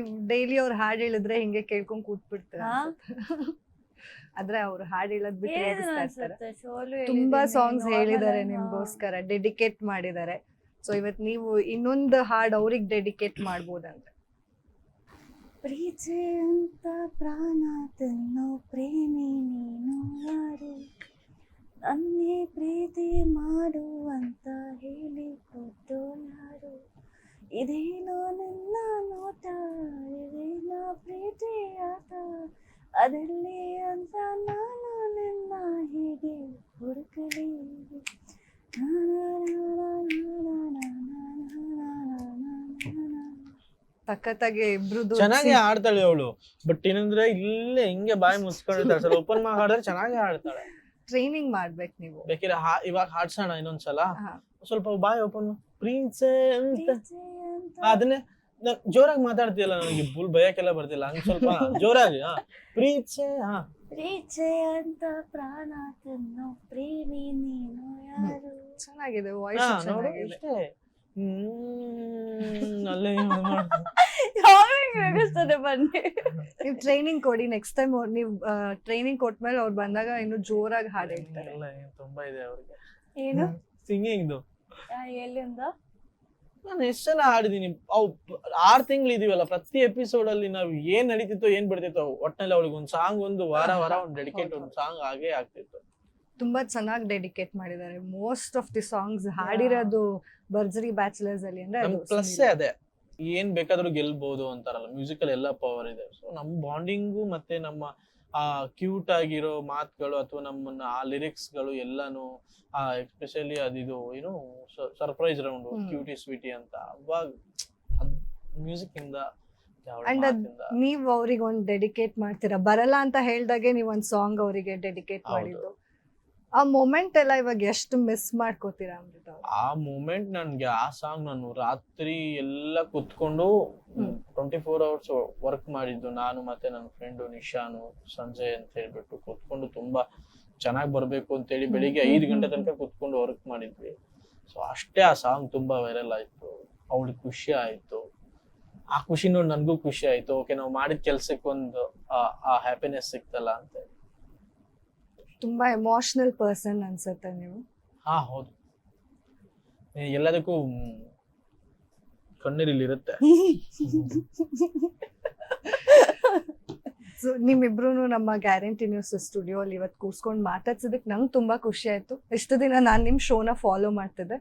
ನೀವ್ ಡೈಲಿ ಅವ್ರ ಹಾಡ್ ಹೇಳಿದ್ರೆ ಹಿಂಗೆ ಕೇಳ್ಕೊಂಡ್ ಕೂತ್ಬಿಡ್ತಾರೆ? ಆದ್ರೆ ಅವ್ರು ಹಾಡ್ ಹೇಳದ್ ಬಿಟ್ಟು ತುಂಬಾ ಸಾಂಗ್ಸ್ ಹೇಳಿದ್ದಾರೆ ನಿಮ್ಗೋಸ್ಕರ ಡೆಡಿಕೇಟ್ ಮಾಡಿದ್ದಾರೆ. ಸೊ ಇವತ್ ನೀವು ಇನ್ನೊಂದು ಹಾಡ್ ಅವ್ರಿಗೆ ಡೆಡಿಕೇಟ್ ಮಾಡ್ಬೋದಂತ. ಪ್ರೀತಿ ಅಂತ ಪ್ರಾಣ ತಿನ್ನೋ ಪ್ರೇಮಿ ನೀನು ಯಾರು? ನನ್ನೇ ಪ್ರೀತಿ ಮಾಡು ಅಂತ ಹೇಳಿ ಕೊಟ್ಟು ಯಾರು? ಇದೇನೋ ನನ್ನ ನೋಟ ಇದೇನೋ ಪ್ರೀತಿ ಆಟ ಅದರಲ್ಲಿ ಅಂತ ನಾನು ನಿನ್ನ ಹೀಗೆ ಹುಡುಕಲಿ ಸಖತ್ತಾಗಿ ಇಬ್ರು ಚೆನ್ನಾಗಿ ಆಡ್ತಾಳೆ ಅವಳು. ಬಟ್ ಏನಂದ್ರೆ ಇಲ್ಲೇ ಹಿಂಗೆ ಬಾಯಿ ಮುಚ್ಕೊಂಡಿರ್ತಾಳೆ. ಸರ್ ಓಪನ್ ಮಾಡಿ ಹಾಡಿದ್ರೆ ಚೆನ್ನಾಗಿ ಆಡ್ತಾಳೆ. ಟ್ರೈನಿಂಗ್ ಮಾಡ್ಬೇಕು ನೀವು. ಬೇಕಿದ್ರೆ ಹಾ- ಇವಾಗ ಹಾಡ್ಸೋಣ ಇನ್ನೊಂದ್ಸಲ. ಸ್ವಲ್ಪ ಬಾಯಿ ಓಪನ್ ಪ್ರೀನ್ಸೆ ಅಂತ. ಅದನ್ನೇ ನಾನ್ ಜೋರಾಗಿ ಮಾತಾಡ್ತೀಯಲ್ಲ ನನಗೆ ಬುಲ್ ಭಯಕ್ಕೆಲ್ಲ ಬರ್ತಿಲ್ಲ. ಹಂಗ ಸ್ವಲ್ಪ ಜೋರಾಗಿ ಹಾ. ಪ್ರೀತ್ಸೆ ಹಾ. ಪ್ರೀಚೆ ಅಂತ ಪ್ರಾಣ ತಿನ್ನೋ ಪ್ರೇಮಿ ನೀನು ಯಾರು? ಚೆನ್ನಾಗಿದೆ ವಾಯ್ಸ್ ನೋಡು ಚೆನ್ನಾಗಿದೆ. ಇಷ್ಟೇ. ಹ್ಮ್ ಅಲ್ಲೇ. ಯಾವಾಗ ಬನ್ನಿ. ನೀವು ಟ್ರೈನಿಂಗ್ ಕೊಡಿ ನೆಕ್ಸ್ಟ್ ಟೈಮ್ ನೀವು ಟ್ರೈನಿಂಗ್ ಕೊಟ್ಮೇಲೆ ಅವ್ರು ಬಂದಾಗ ಇನ್ನು ಜೋರಾಗಿ ಹಾಡ್ ಹೇಳ್ತಾರೆ. ಏನ್ ತುಂಬಾ ಇದೆ ಅವ್ರಿಗೆ. ಏನು? ಸಿಂಗಿಂಗ್ದು ಆ, ಎಲ್ಲಿಂದ ನಾನು ಎಷ್ಟು ಜನ ಹಾಡಿದೀನಿ. ಅವು ಆರ್ ತಿಂಗಳು ಇದೀವಲ್ಲ ಪ್ರತಿ ಎಪಿಸೋಡ್ ಅಲ್ಲಿ ನಾವು ಏನ್ ನಡೀತಿತ್ತು ಏನ್ ಬಿಡ್ತಿತ್ತು ಒಟ್ಟಿನಲ್ಲಿ ಅವಳಿಗೆ ಒಂದ್ ಸಾಂಗ್ ಒಂದು ವಾರ ವಾರ ಒಂದು ಡೆಡಿಕೇಟ್ ಒಂದು ಸಾಂಗ್ ಆಗೇ ಆಗ್ತಿತ್ತು. ತುಂಬಾ ಚೆನ್ನಾಗಿ ಡೆಡಿಕೇಟ್ ಮಾಡಿದ್ದಾರೆ. ಮೋಸ್ಟ್ ಆಫ್ ದಿ ಸಾಂಗ್ಸ್ ಹಾಡಿರೋದು ಬರ್ಜರಿ ಬ್ಯಾಚುಲರ್ಸ್ ಅಲ್ಲಿ ಅಂದ್ರೆ ಅದು ಪ್ಲಸ್. ಅದೇ. ಏನ್ ಬೇಕಾದ್ರೂ ಗೆಲ್ಬಹುದು ಅಂತಾರಲ್ಲ ಮ್ಯೂಸಿಕ್ ಅಲ್ಲಿ ಎಲ್ಲ ಪವರ್ ಇದೆ. ಸೊ ನಮ್ ಬಾಂಡಿಂಗು ಮತ್ತೆ ನಮ್ಮ ಆ ಕ್ಯೂಟ್ ಆಗಿರೋ ಮಾತುಗಳು ಅಥವಾ ನಮ್ಮನ್ನ ಆ ಲಿರಿಕ್ಸ್ಗಳು ಎಲ್ಲಾನು ಆ ಎಸ್ಪೆಷಲಿ ಅದಿದು ಏನು ಸರ್ಪ್ರೈಸ್ ರೌಂಡ್ ಕ್ಯೂಟಿ ಸ್ವೀಟಿ ಅಂತ. ಅವಾಗ ಮ್ಯೂಸಿಕ್ ಇಂದ ಅಂಡ್ ನೀವು ಅವ್ರಿಗೆ ಒಂದ್ ಡೆಡಿಕೇಟ್ ಮಾಡ್ತೀರಾ? ಬರಲ್ಲ ಅಂತ ಹೇಳ್ದಾಗೆ ನೀವ್ ಒಂದ್ ಸಾಂಗ್ ಅವರಿಗೆ ಡೆಡಿಕೇಟ್. ಮಾಡಿದ್ದು. ಆ ಮೂಮೆಂಟ್ ಎಲ್ಲ ಇವಾಗ ಎಷ್ಟು ಮಿಸ್ ಮಾಡ್ಕೋತೀರಾ ಅಮೃತ ಅವ್ರೆ? ಆ ಮೂಮೆಂಟ್ ನನ್ಗೆ ಆ ಸಾಂಗ್ ನಾನು ರಾತ್ರಿ ಎಲ್ಲ ಕುತ್ಕೊಂಡು hmm. Twenty four hours work ಮಾಡಿದ್ದು. ನಾನು ಮತ್ತೆ ನನ್ನ ಫ್ರೆಂಡು ನಿಶಾನು ಸಂಜಯ್ ಅಂತ ಹೇಳ್ಬಿಟ್ಟು ಕುತ್ಕೊಂಡು ತುಂಬಾ ಚೆನ್ನಾಗಿ ಬರ್ಬೇಕು ಅಂತೇಳಿ ಹೇಳಿ ಬೆಳಿಗ್ಗೆ ಐದು ಗಂಟೆ ತನಕ ಕುತ್ಕೊಂಡು ವರ್ಕ್ ಮಾಡಿದ್ವಿ. ಸೊ ಅಷ್ಟೇ ಆ ಸಾಂಗ್ ತುಂಬಾ ವೈರಲ್ ಆಯ್ತು. ಅವಳಿಗೆ ಖುಷಿ ಆಯ್ತು. ಆ ಖುಷಿ ನೋಡಿ ನನ್ಗೂ ಖುಷಿ ಆಯ್ತು. ಓಕೆ ನಾವು ಮಾಡಿದ ಕೆಲ್ಸಕ್ಕೊಂದು ಆ- ಆ ಹ್ಯಾಪಿನೆಸ್ ಸಿಕ್ತಲ್ಲ ಅಂತ ತುಂಬಾ ಎಮೋಷನಲ್ ಪರ್ಸನ್ ಅನ್ಸುತ್ತೆ ನೀವು. ಹಾ ಹೌದು. ಎಲ್ಲದಕ್ಕೂ ಮ್, ಕಣ್ಣೀರಿಲ್ಲಿರುತ್ತೆ. ಸೊ ನಿಮ್ಮಿಬ್ರು ನಮ್ಮ ಗ್ಯಾರಂಟಿ ನ್ಯೂಸ್ ಸ್ಟುಡಿಯೋ ಅಲ್ಲಿ ಇವತ್ತು ಕೂರ್ಸ್ಕೊಂಡು ಮಾತಾಡ್ಸಿದಕ್ಕೆ ನಂಗೆ ತುಂಬ ಖುಷಿ ಆಯಿತು. ಇಷ್ಟು ದಿನ ನಾನು ನಿಮ್ಮ ಶೋನ ಫಾಲೋ ಮಾಡ್ತಿದ್ದೆ.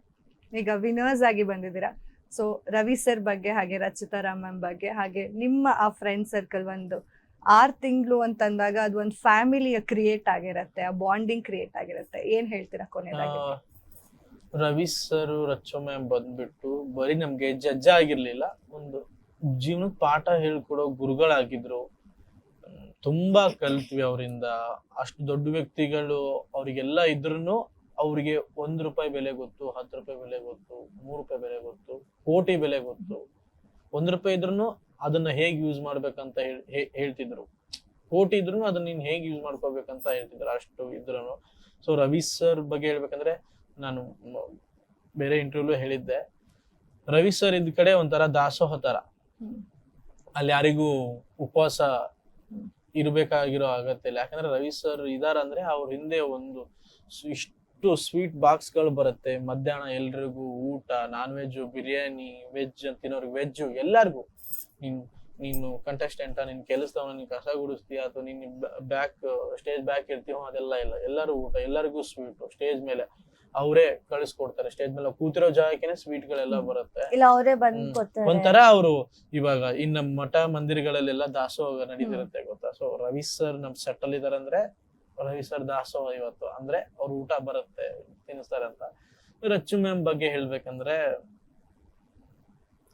ಈಗ ವಿನರ್ಸ್ ಆಗಿ ಬಂದಿದ್ದೀರಾ. ಸೊ ರವಿ ಸರ್ ಬಗ್ಗೆ ಹಾಗೆ ರಚಿತಾ ರಾಮ್ ಮ್ಯಾಮ್ ಬಗ್ಗೆ ಹಾಗೆ ನಿಮ್ಮ ಆ ಫ್ರೆಂಡ್ ಸರ್ಕಲ್ ಒಂದು ಆರು ತಿಂಗಳು ಅಂತಂದಾಗ ಅದು ಒಂದು ಫ್ಯಾಮಿಲಿಯ ಕ್ರಿಯೇಟ್ ಆಗಿರತ್ತೆ, ಆ ಬಾಂಡಿಂಗ್ ಕ್ರಿಯೇಟ್ ಆಗಿರತ್ತೆ. ಏನ್ ಹೇಳ್ತೀರಾ ಕೊನೆಯದಾಗಿ ರವಿ ಸರ್ ರಚ್ಚೋ ಮ್ಯಾಮ್ ಬಂದ್ಬಿಟ್ಟು ಬರೀ ನಮ್ಗೆ ಜಜ್ಜ ಆಗಿರ್ಲಿಲ್ಲ. ಒಂದು ಜೀವನದ ಪಾಠ ಹೇಳ್ಕೊಡೋ ಗುರುಗಳಾಗಿದ್ರು. ತುಂಬಾ ಕಲ್ತ್ವಿ ಅವರಿಂದ. ಅಷ್ಟು ದೊಡ್ಡ ವ್ಯಕ್ತಿಗಳು ಅವ್ರಿಗೆಲ್ಲ ಇದ್ರೂ ಅವ್ರಿಗೆ ಒಂದ್ ರೂಪಾಯಿ ಬೆಲೆ ಗೊತ್ತು, ಹತ್ತು ರೂಪಾಯಿ ಬೆಲೆ ಗೊತ್ತು, ಮೂರು ರೂಪಾಯಿ ಬೆಲೆ ಗೊತ್ತು, ಕೋಟಿ ಬೆಲೆ ಗೊತ್ತು. ಒಂದ್ ರೂಪಾಯಿ ಇದ್ರೂ ಅದನ್ನ ಹೇಗೆ ಯೂಸ್ ಮಾಡ್ಬೇಕಂತ ಹೇಳ್ತಿದ್ರು. ಕೋಟಿ ಇದ್ರು ಅದನ್ನ ನೀನ್ ಹೇಗೆ ಯೂಸ್ ಮಾಡ್ಕೋಬೇಕಂತ ಹೇಳ್ತಿದ್ರು. ಅಷ್ಟು ಇದ್ರು ಸೊ ರವಿ ಸರ್ ಬಗ್ಗೆ ಹೇಳ್ಬೇಕಂದ್ರೆ ನಾನು ಬೇರೆ ಇಂಟರ್ವ್ಯೂ ಹೇಳಿದ್ದೆ. ರವಿ ಸರ್ ಇದ್ ಕಡೆ ಒಂಥರ ದಾಸೋಹ ತರ. ಅಲ್ಲಿ ಯಾರಿಗೂ ಉಪವಾಸ ಇರಬೇಕಾಗಿರೋ ಆಗತ್ತೆ ಇಲ್ಲ. ಯಾಕಂದ್ರೆ ರವಿ ಸರ್ ಇದಾರಂದ್ರೆ ಅವ್ರ ಹಿಂದೆ ಒಂದು ಇಷ್ಟು ಸ್ವೀಟ್ ಬಾಕ್ಸ್ಗಳು ಬರುತ್ತೆ. ಮಧ್ಯಾಹ್ನ ಎಲ್ರಿಗೂ ಊಟ ನಾನ್ ವೆಜ್ ಬಿರಿಯಾನಿ ವೆಜ್ ತಿನ್ನೋರ್ಗೆ ವೆಜ್ ಎಲ್ಲಾರ್ಗೂ. ನೀನ್ ನೀನು ಕಂಟೆಸ್ಟೆಂಟ ನಿನ್ ಕೆಲಸದವನ ನೀನು ಕಸ ಗುಡಿಸ್ತೀಯ ಅಥವಾ ನೀನು ಬ್ಯಾಕ್ ಸ್ಟೇಜ್ ಬ್ಯಾಕ್ ಇರ್ತೀವೋ ಅದೆಲ್ಲ ಇಲ್ಲ. ಎಲ್ಲರೂ ಊಟ ಎಲ್ಲರಿಗೂ ಸ್ವೀಟು ಸ್ಟೇಜ್ ಮೇಲೆ ಅವರೇ ಕಳಿಸ್ಕೊಡ್ತಾರೆ. ಸ್ಟೇಜ್ ಮೇಲೆ ಕೂತಿರೋ ಜಾಗಕ್ಕೆ ಸ್ವೀಟ್ ಗಳೆಲ್ಲ ಬರುತ್ತೆ. ಒಂಥರ ಅವರು ಇವಾಗ ಇನ್ನ ಮಠ ಮಂದಿರಗಳಲ್ಲೆಲ್ಲ ದಾಸೋಹ ನಡೀತಿರುತ್ತೆ ಗೊತ್ತಾ? ಸೊ ರವಿ ಸರ್ ನಮ್ ಸೆಟ್ ಅಲ್ಲಿ ಇದಾರೆ ಅಂದ್ರೆ ರವಿ ಸರ್ ದಾಸೋಹ ಇವತ್ತು. ಅಂದ್ರೆ ಅವ್ರ ಊಟ ಬರುತ್ತೆ ತಿನ್ನಿಸ್ತಾರೆ ಅಂತ. ರಚ್ಚು ಮ್ಯಾಮ್ ಬಗ್ಗೆ ಹೇಳ್ಬೇಕಂದ್ರೆ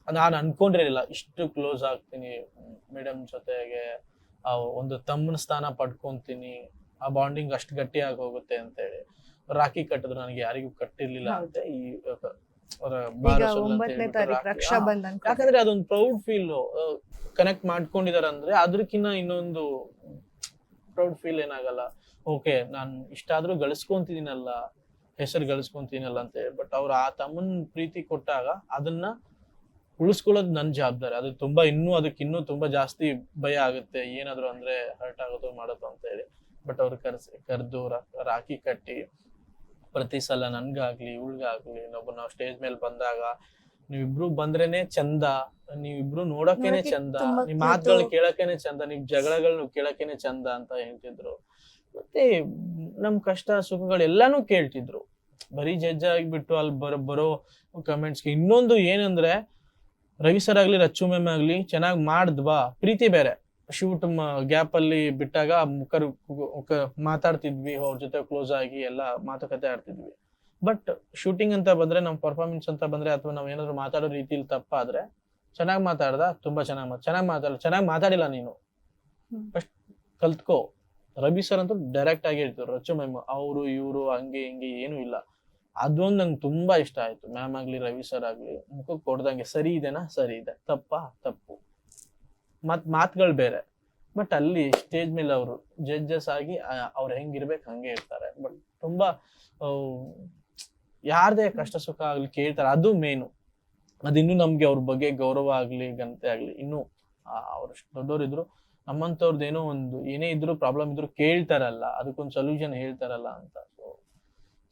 ನಾನು ಅನ್ಕೊಂಡಿರಲಿಲ್ಲ ಇಷ್ಟು ಕ್ಲೋಸ್ ಆಗ್ತೀನಿ ಮೇಡಮ್ ಜೊತೆಗೆ ಒಂದು ತಮ್ಮನ ಸ್ಥಾನ ಪಡ್ಕೊಂತೀನಿ ಆ ಬಾಂಡಿಂಗ್ ಅಷ್ಟು ಗಟ್ಟಿಯಾಗಿ ಹೋಗುತ್ತೆ ಅಂತ ಹೇಳಿ ರಾಖಿ ಕಟ್ಟಿದ್ರು ನನಗೆ ಯಾರಿಗೂ ಕಟ್ಟಿರ್ಲಿಲ್ಲ ಅಂತ ಈ ಯಾಕಂದ್ರೆ ಅದೊಂದು ಪ್ರೌಡ್ ಫೀಲ್ ಕನೆಕ್ಟ್ ಮಾಡ್ಕೊಂಡಿದಾರೆ ಅಂದ್ರೆ ಅದ್ರಕ್ಕಿನ್ನ ಇನ್ನೊಂದು ಪ್ರೌಡ್ ಫೀಲ್ ಏನಾಗಲ್ಲ. ಓಕೆ ನಾನು ಇಷ್ಟಾದ್ರೂ ಗಳಿಸ್ಕೊಂತಿದ್ದೀನಲ್ಲ ಹೆಸರು ಗಳಿಸ್ಕೊಂತೀನಲ್ಲ ಅಂತ ಹೇಳಿ ಬಟ್ ಅವ್ರು ಆ ತಮ್ಮನ್ ಪ್ರೀತಿ ಕೊಟ್ಟಾಗ ಅದನ್ನ ಉಳಿಸ್ಕೊಳ್ಳೋದು ನನ್ನ ಜವಾಬ್ದಾರಿ. ಅದು ತುಂಬಾ ಇನ್ನೂ ಅದಕ್ಕೆ ಇನ್ನೂ ತುಂಬಾ ಜಾಸ್ತಿ ಭಯ ಆಗುತ್ತೆ. ಏನಾದ್ರು ಅಂದ್ರೆ ಹರ್ಟ್ ಆಗೋದು ಮಾಡೋದು ಅಂತ ಹೇಳಿ. ಬಟ್ ಅವ್ರು ಕರ್ಸಿ ಕರೆದು ರಾಖಿ ಕಟ್ಟಿ ಪ್ರತಿ ಸಲ ನನ್ಗಾಗ್ಲಿ ಇವಳಿಗಾಗ್ಲಿ ಇನ್ನೊಬ್ಬ ನಾವು ಸ್ಟೇಜ್ ಮೇಲೆ ಬಂದಾಗ ನೀವಿಬ್ರು ಬಂದ್ರೇನೆ ಚಂದ. ನೀವಿಬ್ರು ನೋಡಕ್ಕೇನೆ ನೋಡಕ್ಕೆ ಚಂದ. ನಿಮ್. ಮಾತುಗಳು ಕೇಳಕ್ಕೇನೆ ಚಂದ. ನಿಮ್ ಜಗಳಗಳನ್ನ ಕೇಳಕ್ಕೇನೆ ಚಂದ ಅಂತ ಹೇಳ್ತಿದ್ರು. ಮತ್ತೆ ನಮ್ ಕಷ್ಟ ಸುಖಗಳೆಲ್ಲಾನು ಕೇಳ್ತಿದ್ರು. ಬರೀ ಜಡ್ಜ್ ಆಗಿಬಿಟ್ಟು ಅಲ್ಲಿ ಬರೋ ಬರೋ ಕಮೆಂಟ್ಸ್ಗೆ ಇನ್ನೊಂದು ಏನಂದ್ರೆ ರವಿ ಸರ್ ಆಗಲಿ ರಚ್ಚು ಮ್ಯಾಮ್ ಆಗಲಿ ಚೆನ್ನಾಗಿ ಮಾಡಿದ್ವಾ ಪ್ರೀತಿ ಬೇರೆ. ಶೂಟ್ ಗ್ಯಾಪ್ ಅಲ್ಲಿ ಬಿಟ್ಟಾಗ ಮುಖರು ಮುಖ- ಮಾತಾಡ್ತಿದ್ವಿ ಅವ್ರ ಜೊತೆ ಕ್ಲೋಸ್ ಆಗಿ ಎಲ್ಲ ಮಾತುಕತೆ ಆಡ್ತಿದ್ವಿ. ಬಟ್ ಶೂಟಿಂಗ್ ಅಂತ ಬಂದ್ರೆ ನಮ್ಮ ಪರ್ಫಾರ್ಮೆನ್ಸ್ ಅಂತ ಬಂದ್ರೆ ಅಥವಾ ನಾವು ಏನಾದ್ರು ಮಾತಾಡೋ ರೀತಿಲಿ ತಪ್ಪಾದ್ರೆ ಚೆನ್ನಾಗಿ ಮಾತಾಡ್ದ ತುಂಬಾ ಚೆನ್ನಾಗಿ ಮಾತು ಚೆನ್ನಾಗಿ ಮಾತಾಡ ಚೆನ್ನಾಗಿ ಮಾತಾಡಿಲ್ಲ ನೀನು. ಫಸ್ಟ್ ಕಲ್ತ್ಕೋ. ರವಿ ಸರ್ ಅಂತೂ ಡೈರೆಕ್ಟ್ ಆಗಿ ಹೇಳ್ತಿದ್ರು ರಚ್ಚು ಮ್ಯಾಮ್ ಅವರು ಇವರು ಹಂಗೆ ಹಿಂಗೆ ಏನೂ ಇಲ್ಲ. ಅದೊಂದು ನಂಗೆ ತುಂಬಾ ಇಷ್ಟ ಆಯ್ತು. ಮ್ಯಾಮ್ ಆಗ್ಲಿ, ರವಿ ಸರ್ ಆಗ್ಲಿ ಮುಖಕ್ಕೆ ಕೊಡ್ದಂಗೆ ಸರಿ ಇದೆನಾ? ಸರಿ ಇದೆ. ತಪ್ಪಾ? ತಪ್ಪು. ಮತ್ ಮಾತುಗಳು ಬೇರೆ. ಬಟ್ ಅಲ್ಲಿ ಸ್ಟೇಜ್ ಮೇಲೆ ಅವರು ಜಡ್ಜಸ್ ಆಗಿ ಅವ್ರು ಹೆಂಗಿರ್ಬೇಕು ಹಂಗೆ ಇರ್ತಾರೆ. ಬಟ್ ತುಂಬಾ ಯಾರದೇ ಕಷ್ಟ ಸುಖ ಆಗ್ಲಿ ಕೇಳ್ತಾರೆ. ಅದು ಮೇನು ಅದಿನ್ನೂ ನಮ್ಗೆ ಅವ್ರ ಬಗ್ಗೆ ಗೌರವ ಆಗ್ಲಿ, ಘನತೆ ಆಗ್ಲಿ ಇನ್ನೂ ಅವ್ರು ದೊಡ್ಡವ್ರು ಇದ್ರು. ನಮ್ಮಂತವ್ರದ್ದು ಏನೋ ಒಂದು ಏನೇ ಇದ್ರು ಪ್ರಾಬ್ಲಮ್ ಇದ್ರು ಕೇಳ್ತಾರಲ್ಲ. ಅದಕ್ಕೊಂದು ಸೊಲ್ಯೂಷನ್ ಹೇಳ್ತಾರಲ್ಲ ಅಂತ.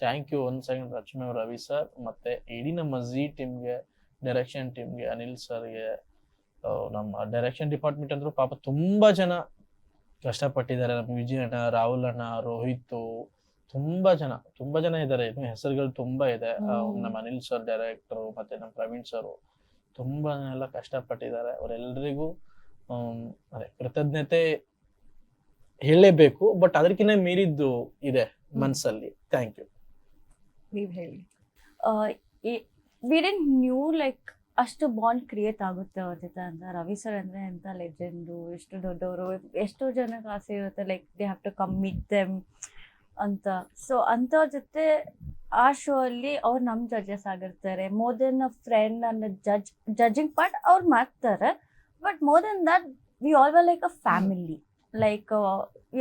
ಥ್ಯಾಂಕ್ ಯು ಒನ್ ಸೆಕೆಂಡ್ ರಚನೆ ರವಿ ಸರ್ ಮತ್ತು ಇಡೀ ನಮ್ಮ ಝಿ ಟೀಮ್ಗೆ ಡೈರೆಕ್ಷನ್ ಟೀಮ್ಗೆ ಅನಿಲ್ ಸರ್ಗೆ ನಮ್ಮ ಡೈರೆಕ್ಷನ್ ಡಿಪಾರ್ಟ್ಮೆಂಟ್ ಅಂದ್ರು ಪಾಪ ತುಂಬ ಜನ ಕಷ್ಟಪಟ್ಟಿದ್ದಾರೆ. ನಮ್ಮ ವಿಜಯ್ ಅಣ್ಣ ರಾಹುಲ್ ಅಣ್ಣ ರೋಹಿತ್ ತುಂಬಾ ಜನ ತುಂಬಾ ಜನ ಇದ್ದಾರೆ. ಇನ್ನು ಹೆಸರುಗಳು ತುಂಬಾ ಇದೆ. ನಮ್ಮ ಅನಿಲ್ ಸರ್ ಡೈರೆಕ್ಟರ್ ಮತ್ತೆ ನಮ್ಮ ಪ್ರವೀಣ್ ಸರ್ ತುಂಬಾ ಜನ ಎಲ್ಲ ಕಷ್ಟಪಟ್ಟಿದ್ದಾರೆ. ಅವರೆಲ್ಲರಿಗೂ ಅದೇ ಕೃತಜ್ಞತೆ ಹೇಳಲೇಬೇಕು ಬಟ್ ಅದಕ್ಕಿಂತ ಮೀರಿದ್ದು ಇದೆ ಮನಸ್ಸಲ್ಲಿ ಥ್ಯಾಂಕ್ ಯು ನೀವ್ ಹೇಳಿ. ವಿ ಡೆಂಟ್ ನ್ಯೂ ಲೈಕ್ ಅಷ್ಟು ಬಾಂಡ್ ಕ್ರಿಯೇಟ್ ಆಗುತ್ತೆ ಅವ್ರ ಜೊತೆ ಅಂತ. ರವಿ ಸರ್ ಅಂದರೆ ಎಂಥ ಲೆಜೆಂಡು ಎಷ್ಟು ದೊಡ್ಡವರು, ಎಷ್ಟೋ ಜನಕ್ಕೆ ಆಸೆ ಇರುತ್ತೆ like they have to come meet them ಅಂತ. ಸೊ ಅಂಥವ್ರ ಜೊತೆ ಆ ಶೋ ಅಲ್ಲಿ ಅವ್ರು ನಮ್ಮ ಜಡ್ಜಸ್ ಆಗಿರ್ತಾರೆ. ಮೋರ್ ದೆನ್ ಅ ಫ್ರೆಂಡ್ ಅನ್ನೋ ಜಡ್ಜ್ ಜಡ್ಜಿಂಗ್ ಪಾರ್ಟ್ ಅವ್ರು ಮಾಡ್ತಾರೆ. But more then that we all were like a family like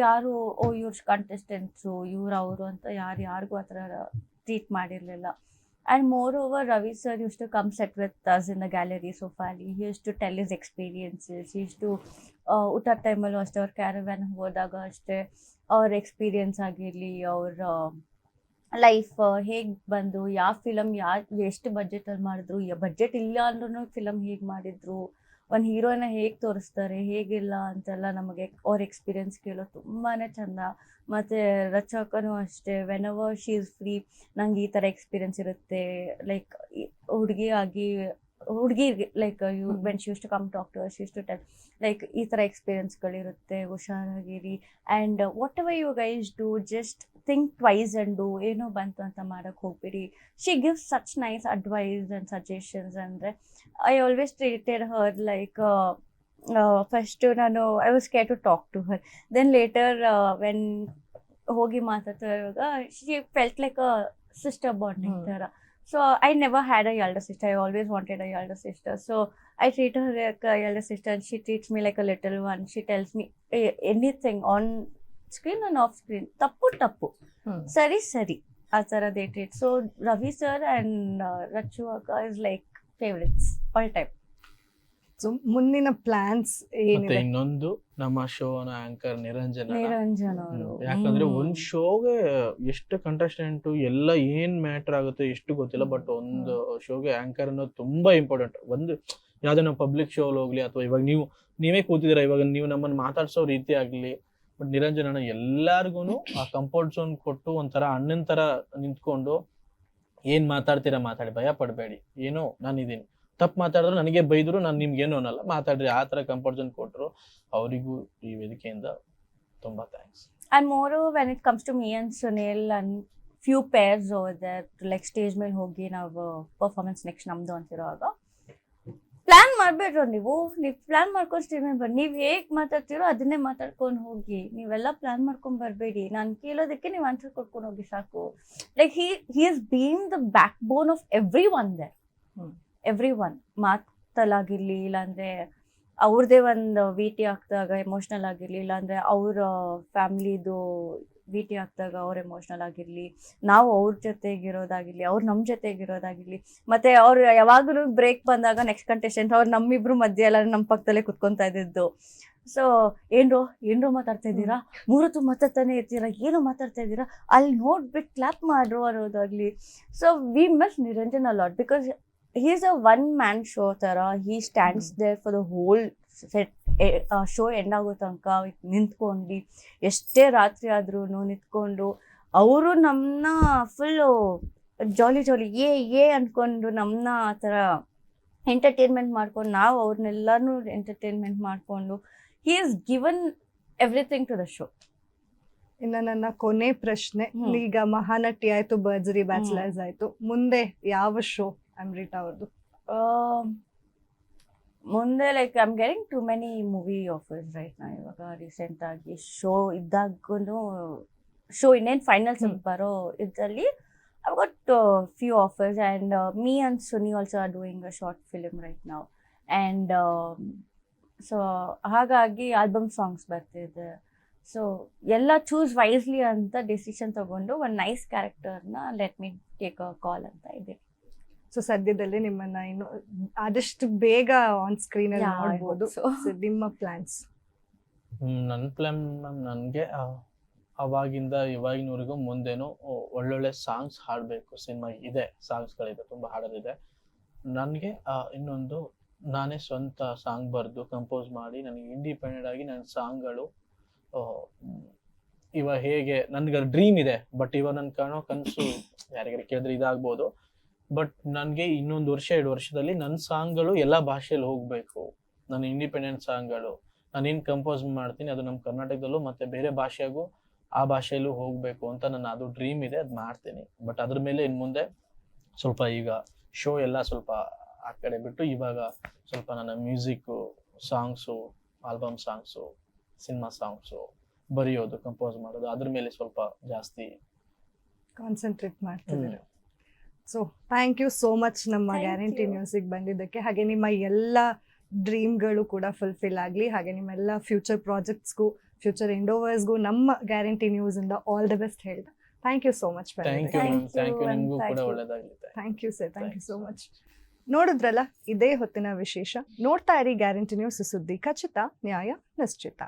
ಯಾರು, ಓ, ಇವ್ರ ಕಂಟೆಸ್ಟೆಂಟ್ಸು ಇವ್ರು ಅವರು ಅಂತ ಯಾರು ಯಾರಿಗೂ ಆ ಥರ ಟ್ರೀಟ್ ಮಾಡಿರಲಿಲ್ಲ. And moreover Ravi sir used to come set with us in the gallery ಸೋಫಾಲಿ used to tell his experiences used to ಊಟ ಟೈಮಲ್ಲೂ ಅಷ್ಟೇ ಅವ್ರ ಕ್ಯಾರವ್ಯಾನ್ ಹೋದಾಗ ಅಷ್ಟೇ ಅವ್ರ ಎಕ್ಸ್ಪೀರಿಯನ್ಸ್ ಆಗಿರಲಿ, ಅವ್ರ ಲೈಫ್ ಹೇಗೆ ಬಂದು, ಯಾವ ಫಿಲಮ್ ಯಾ ಎಷ್ಟು ಬಜೆಟಲ್ಲಿ ಮಾಡಿದ್ರು ಬಜೆಟ್ ಇಲ್ಲ ಅಂದ್ರೂ ಫಿಲಮ್ ಹೇಗೆ ಮಾಡಿದ್ರು ಒಂದು ಹೀರೋಯಿನ ಹೇಗೆ ತೋರಿಸ್ತಾರೆ ಹೇಗಿಲ್ಲ ಅಂತೆಲ್ಲ ನಮಗೆ ಅವ್ರ ಎಕ್ಸ್ಪೀರಿಯನ್ಸ್ ಕೇಳೋ ತುಂಬಾ ಚಂದ ಮತ್ತು ರಚಕನು ಅಷ್ಟೇ whenever she is free ನಂಗೆ ಈ ಥರ ಎಕ್ಸ್ಪೀರಿಯನ್ಸ್ ಇರುತ್ತೆ ಲೈಕ್ ಹುಡುಗಿ ಆಗಿ ಹುಡುಗಿ like you. When she used to come talk to she used to tell like ಈ ಥರ ಎಕ್ಸ್ಪೀರಿಯನ್ಸ್ಗಳಿರುತ್ತೆ ಹುಷಾರಾಗಿರಿ. And whatever you guys do just think twice and do ಏನೋ ಬಂತು ಅಂತ ಮಾಡೋಕ್ಕೆ ಹೋಗ್ಬೇಡಿ. She gives such nice advice and suggestions ಅಂದರೆ I always treated her like first ನಾನು I was care to talk to her then later when ಹೋಗಿ ಮಾತಾಡ್ತಾ ಇರುವಾಗ she felt like a sister bonding. ಥರ. So I never had a elder sister I always wanted a elder sister So I treat her like a elder sister and she treats me like a little one. She tells me anything on screen and off screen. ತಪ್ಪು ತಪ್ಪು ಸರಿ ಸರಿ ಆ ಥರ they treat so Ravi sir and Rachchu ಅಕ್ಕ is like favourites all time so ಮುಂದಿನ plans ಮತ್ತೆ ಏನಿದೆ ಇನ್ನೊಂದು ನಮ್ಮ ಶೋನ ಆಂಕರ್ ನಿರಂಜನ. ನಿರಂಜನ್ ಅವರು. ಯಾಕಂದ್ರೆ ಒಂದ್ ಶೋಗೆ ಎಷ್ಟು ಕಂಟೆಸ್ಟೆಂಟ್ ಎಲ್ಲ ಏನ್ ಮ್ಯಾಟರ್ ಆಗುತ್ತೆ ಎಷ್ಟು ಗೊತ್ತಿಲ್ಲ ಬಟ್ ಒಂದು ಶೋಗೆ ಆಂಕರ್ ಅನ್ನೋದು ತುಂಬಾ ಇಂಪಾರ್ಟೆಂಟ್ ಒಂದು ಯಾವ್ದೇ ನಾವು ಪಬ್ಲಿಕ್ ಶೋ ಹೋಗ್ಲಿ ಅಥವಾ ಇವಾಗ ನೀವು, ನೀವೇ ಕೂತಿದ್ದೀರಾ, ಇವಾಗ ನೀವು ನಮ್ಮನ್ನು ಮಾತಾಡ್ಸೋ ರೀತಿ ಆಗಲಿ ಬಟ್ ನಿರಂಜನ ಎಲ್ಲಾರ್ಗು ಆ ಕಂಫರ್ಟ್ ಝೋನ್ ಕೊಟ್ಟು ಒಂಥರ ಅಣ್ಣನ ತರ ನಿಂತ್ಕೊಂಡು ಏನು ಮಾತಾಡ್ತೀರಾ ಮಾತಾಡಿ, ಭಯ ಪಡಬೇಡಿ, ಏನೋ ನಾನಿದ್ದೀನಿ. ತಪ್ಪು ಮಾತಾಡಿದ್ರು ನನಗೆ ಬೈದ್ರು, ನಾನು ನಿಮ್ಗೇನು ಅನ್ನಲ್ಲ, ಮಾತಾಡ್ರಿ, ಆ ತರ ಕಂಫರ್ಟ್ ಝೋನ್ ಕೊಟ್ಟರು ಅವರಿಗೂ ಈ ವೇದಿಕೆಯಿಂದ ತುಂಬಾ thanks and more when it comes to me and Sunil and few pairs ಓದ ಲೈಕ್ ಸ್ಟೇಜ್ ಮೇಲೆ ಹೋಗಿ ನಾವು ಪರ್ಫಾರ್ಮೆನ್ಸ್ ನೆಕ್ಸ್ಟ್ ಅಂತಿರುವಾಗ ಪ್ಲಾನ್ ಮಾಡಬೇಡ್ರು ನೀವು? ನೀವು ಪ್ಲಾನ್ ಮಾಡ್ಕೊಂಡು ಸ್ಟೇಜ್ ಬನ್ನಿ. ನೀವು ಹೇಗೆ ಮಾತಾಡ್ತೀರೋ ಅದನ್ನೇ ಮಾತಾಡ್ಕೊಂಡು ಹೋಗಿ. ನೀವೆಲ್ಲ ಪ್ಲಾನ್ ಮಾಡ್ಕೊಂಡು ಬರಬೇಡಿ. ನಾನು ಕೇಳೋದಕ್ಕೆ ನೀವು ಆನ್ಸರ್ ಕೊಟ್ಕೊಂಡು ಹೋಗಿ ಸಾಕು. Like he he is being the backbone of everyone there. Everyone ಮಾತಲ್ಲಾಗಿರಲಿ ಇಲ್ಲಾಂದ್ರೆ ಅವ್ರದ್ದೇ ಒಂದು ವಿ ಟಿ ಆಗ್ದಾಗ ಎಮೋಷ್ನಲ್ ಆಗಿರಲಿ ಇಲ್ಲಾಂದ್ರೆ ಅವರ ಫ್ಯಾಮ್ಲಿದು ಭೇಟಿ ಆಗ್ದಾಗ ಅವ್ರು ಎಮೋಷ್ನಲ್ ಆಗಿರ್ಲಿ ನಾವು ಅವ್ರ ಜೊತೆಗಿರೋದಾಗಿರ್ಲಿ ಅವ್ರು ನಮ್ಮ ಜೊತೆಗಿರೋದಾಗಿರ್ಲಿ ಮತ್ತೆ ಅವ್ರು ಯಾವಾಗಲೂ ಬ್ರೇಕ್ ಬಂದಾಗ ನೆಕ್ಸ್ಟ್ ಕಂಟೆಸ್ಟೆಂಟ್ ಅವ್ರು ನಮ್ಮಿಬ್ರು ಮಧ್ಯೆ ಎಲ್ಲ ನಮ್ಮ ಪಕ್ಕದಲ್ಲೇ ಕೂತ್ಕೊಂತಾ ಇದ್ದಿದ್ದು. ಸೊ ಏನ್ರೋ ಏನ್ರೋ ಮಾತಾಡ್ತಾ ಇದ್ದೀರಾ? ಮೂರತ್ತು ಮಾತಾಡ್ತಾನೆ ಇರ್ತೀರಾ? ಏನು ಮಾತಾಡ್ತಾ ಇದ್ದೀರಾ? ಅಲ್ಲಿ ನೋಡ್ಬಿಟ್ಟು ಕ್ಲಾಪ್ ಮಾಡ್ರು ಅನ್ನೋದಾಗ್ಲಿ so we miss Niranjan lot because he is a one man show ತರ he stands there for the whole set show end ಆಗೋ ತನಕ ನಿಂತ್ಕೊಂಡು ಎಷ್ಟೇ ರಾತ್ರಿ ಆದ್ರೂ ನಿಂತ್ಕೊಂಡು ಅವರು ನಮ್ಮನ್ನ ಫುಲ್ಲು ಜಾಲಿ ಜಾಲಿ ಏ ಏ ಅಂದ್ಕೊಂಡು ನಮ್ಮನ್ನ ಆ ಥರ ಎಂಟರ್ಟೈನ್ಮೆಂಟ್ ಮಾಡ್ಕೊಂಡು ನಾವು ಅವ್ರನ್ನೆಲ್ಲನೂ ಎಂಟರ್ಟೈನ್ಮೆಂಟ್ ಮಾಡಿಕೊಂಡು he is given everything to the show ಇನ್ನ ನನ್ನ ಕೊನೆ ಪ್ರಶ್ನೆ ಈಗ ಮಹಾನಟಿ ಆಯ್ತು ಬರ್ಜರಿ ಬ್ಯಾಚಲರ್ಸ್ ಆಯ್ತು ಮುಂದೆ ಯಾವ ಶೋ ಅಮೃತ ಅವ್ರದ್ದು ಮುಂದೆ like I am getting too many movie offers right ನಾ ಇವಾಗ ರೀಸೆಂಟ್ ಆಗಿ ಶೋ ಇದ್ದಾಗೂ ಶೋ ಇನ್ನೇನು ಫೈನಲ್ಸ್. ಬರೋ ಇದರಲ್ಲಿ I got few offers and me and Suni also are doing a short film right ನಾವು ಆ್ಯಂಡ್ ಸೊ ಹಾಗಾಗಿ ಆಲ್ಬಮ್ ಸಾಂಗ್ಸ್ ಬರ್ತಿದೆ. ಸೊ ಎಲ್ಲ ಚೂಸ್ ವೈಸ್ಲಿ ಅಂತ ಡಿಸಿಷನ್ ತಗೊಂಡು ಒಂದು nice ಕ್ಯಾರೆಕ್ಟರ್ನ let me take a call ಅಂತ ಇದೆ ಸೊ ಸದ್ಯದಲ್ಲಿ ನಿಮ್ಮನ್ನ ಇನ್ನು ಆದಷ್ಟು ಬೇಗ ಆನ್ ಸ್ಕ್ರೀನ್ ಅಲ್ಲಿ Yeah, I ನೋಡ್ಬೋದು. hope so. So, ನಿಮ್ಮ ಪ್ಲಾನ್ಸ್ ನನ್ನ ಪ್ಲಾನ್ ಮ್ಯಾಮ್ ನನಗೆ ಅವಾಗಿಂದ ಇವಾಗಿನವರೆಗೂ ಮುಂದೇನು ಒ- ಒಳ್ಳೊಳ್ಳೆ ಸಾಂಗ್ಸ್ ಹಾಡಬೇಕು. ಸಿನಿಮಾ ಇದೆ ಸಾಂಗ್ಸ್ಗಳಿದೆ ತುಂಬ ಹಾಡೋದಿದೆ. ನನಗೆ ಇನ್ನೊಂದು ನಾನೇ ಸ್ವಂತ ಸಾಂಗ್ ಬರೆದು ಕಂಪೋಸ್ ಮಾಡಿ ನನಗೆ ಇಂಡಿಪೆಂಡೆಂಟ್ ಆಗಿ ನನ್ನ ಸಾಂಗ್ಗಳು ಇವಾಗ ಹೇಗೆ ನನಗೆ ಡ್ರೀಮ್ ಇದೆ ಬಟ್ ಇವಾಗ ನನ್ನ ಕಾಣೋ ಕನಸು ಯಾರಿಗಾರು ಕೇಳಿದ್ರೆ ಇದಾಗ್ಬೋದು. ಬಟ್ ನನಗೆ ಇನ್ನೊಂದು ವರ್ಷ ಎರಡು ವರ್ಷದಲ್ಲಿ ನನ್ನ ಸಾಂಗ್ಗಳು ಎಲ್ಲ ಭಾಷೆಯಲ್ಲಿ ಹೋಗಬೇಕು. ನನ್ನ ಇಂಡಿಪೆಂಡೆಂಟ್ ಸಾಂಗ್ಗಳು. ನಾನೇನು ಕಂಪೋಸ್ ಮಾಡ್ತೀನಿ ಅದು ನಮ್ಮ ಕರ್ನಾಟಕದಲ್ಲೂ ಮತ್ತೆ ಬೇರೆ ಭಾಷೆಗೂ ಆ ಭಾಷೆಯಲ್ಲೂ ಹೋಗಬೇಕು ಅಂತ ನನ್ನ ಅದು ಡ್ರೀಮ್ ಇದೆ ಅದು ಮಾಡ್ತೀನಿ. ಬಟ್ ಅದ್ರ ಮೇಲೆ ಇನ್ನು ಮುಂದೆ ಸ್ವಲ್ಪ ಈಗ ಶೋ ಎಲ್ಲ ಸ್ವಲ್ಪ ಆ ಕಡೆ ಬಿಟ್ಟು ಇವಾಗ ಸ್ವಲ್ಪ ನನ್ನ music songs album songs cinema songs ಬರೆಯೋದು ಕಂಪೋಸ್ ಮಾಡೋದು ಅದ್ರ ಮೇಲೆ ಸ್ವಲ್ಪ ಜಾಸ್ತಿ ಕಾನ್ಸಂಟ್ರೇಟ್ ಮಾಡ್ತಿದ್ದೀರಾ? So thank you so much ನಮ್ಮ ಗ್ಯಾರಂಟಿ ಮ್ಯೂಸಿಕ್ ನ್ಯೂಸಿಗೆ ಬಂದಿದ್ದಕ್ಕೆ. ಹಾಗೆ ನಿಮ್ಮ ಎಲ್ಲ ಡ್ರೀಮ್ಗಳು ಕೂಡ ಫುಲ್ಫಿಲ್ ಆಗಲಿ ಹಾಗೆ ನಿಮ್ಮೆಲ್ಲ ಫ್ಯೂಚರ್ ಪ್ರಾಜೆಕ್ಟ್ಸ್ಗೂ ಫ್ಯೂಚರ್ ಎಂಡೋವರ್ಸ್ಗೂ ನಮ್ಮ ಗ್ಯಾರಂಟಿ ನ್ಯೂಸ್ ಇಂದ ಆಲ್ ದ ಬೆಸ್ಟ್ ಹೇಳ್ತಾ thank you so much thank you thank you you. and ನಿಮಗೂ thank ಕೂಡ you. Thank you sir thank you. So much ನೋಡಿದ್ರಲ್ಲ ಇದೇ ಹೊತ್ತಿನ ವಿಶೇಷ. ನೋಡ್ತಾ ಇರಿ ಗ್ಯಾರಂಟಿ ನ್ಯೂಸ್ ಸುದ್ದಿ. ಖಚಿತ ನ್ಯಾಯ ನಿಶ್ಚಿತ.